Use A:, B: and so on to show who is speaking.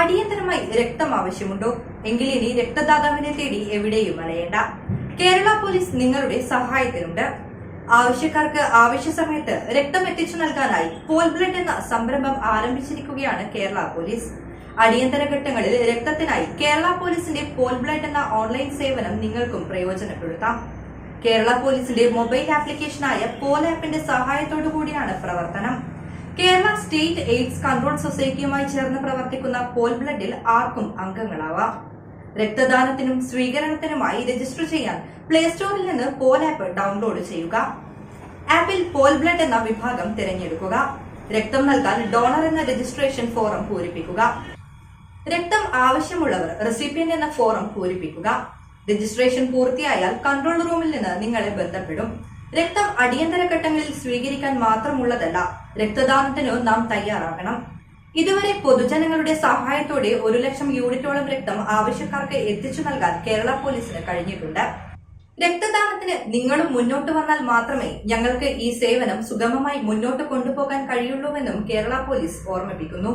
A: അടിയന്തരമായി രക്തം ആവശ്യമുണ്ടോ? എങ്കിൽ ഇനി രക്തദാതാവിനെ തേടി എവിടെയും അലയേണ്ട. കേരള പോലീസ് നിങ്ങളുടെ സഹായത്തിനുണ്ട്. ആവശ്യക്കാർക്ക് ആവശ്യ സമയത്ത് രക്തം എത്തിച്ചു നൽകാനായി പോൾ ബ്ലഡ് എന്ന സംരംഭം ആരംഭിച്ചിരിക്കുകയാണ് കേരള പോലീസ്. അടിയന്തര ഘട്ടങ്ങളിൽ രക്തത്തിനായി കേരള പോലീസിന്റെ പോൾ ബ്ലഡ് എന്ന ഓൺലൈൻ സേവനം നിങ്ങൾക്കും പ്രയോജനപ്പെടുത്താം. കേരള പോലീസിന്റെ മൊബൈൽ ആപ്ലിക്കേഷനായ പോൽ ആപ്പിന്റെ സഹായത്തോടു കൂടിയാണ് പ്രവർത്തനം. കേരള സ്റ്റേറ്റ് എയ്ഡ്സ് കൺട്രോൾ സൊസൈറ്റിയുമായി ചേർന്ന് പ്രവർത്തിക്കുന്ന പോൽ ബ്ലഡിൽ ആർക്കും അംഗങ്ങളാവാം. രക്തദാനത്തിനും സ്വീകരണത്തിനുമായി രജിസ്റ്റർ ചെയ്യാൻ പ്ലേ സ്റ്റോറിൽ നിന്ന് പോൽ ആപ്പ് ഡൗൺലോഡ് ചെയ്യുക. ആപ്പിൽ പോൽ ബ്ലഡ് എന്ന വിഭാഗം തിരഞ്ഞെടുക്കുക. രക്തം നൽകാൻ ഡോണർ എന്ന രജിസ്ട്രേഷൻ ഫോറം പൂരിപ്പിക്കുക. രക്തം ആവശ്യമുള്ളവർ റെസിപ്പിയന്റ് എന്ന ഫോറം പൂരിപ്പിക്കുക. രജിസ്ട്രേഷൻ പൂർത്തിയായാൽ കൺട്രോൾ റൂമിൽ നിന്ന് നിങ്ങളെ ബന്ധപ്പെടും. രക്തം അടിയന്തര ഘട്ടങ്ങളിൽ സ്വീകരിക്കാൻ മാത്രമുള്ളതല്ല രക്തദാനത്തിനു നാം തയ്യാറാകണം. ഇതുവരെ പൊതുജനങ്ങളുടെ സഹായത്തോടെ ഒരു ലക്ഷം യൂണിറ്റോളം രക്തം ആവശ്യക്കാർക്ക് എത്തിച്ചു നൽകാൻ കേരള പോലീസിന് കഴിഞ്ഞിട്ടുണ്ട്. രക്തദാനത്തിന് നിങ്ങളും മുന്നോട്ട് വന്നാൽ മാത്രമേ ഞങ്ങൾക്ക് ഈ സേവനം സുഗമമായി മുന്നോട്ട് കൊണ്ടുപോകാൻ കഴിയുള്ളൂവെന്നും കേരള പോലീസ് ഓർമ്മിപ്പിക്കുന്നു.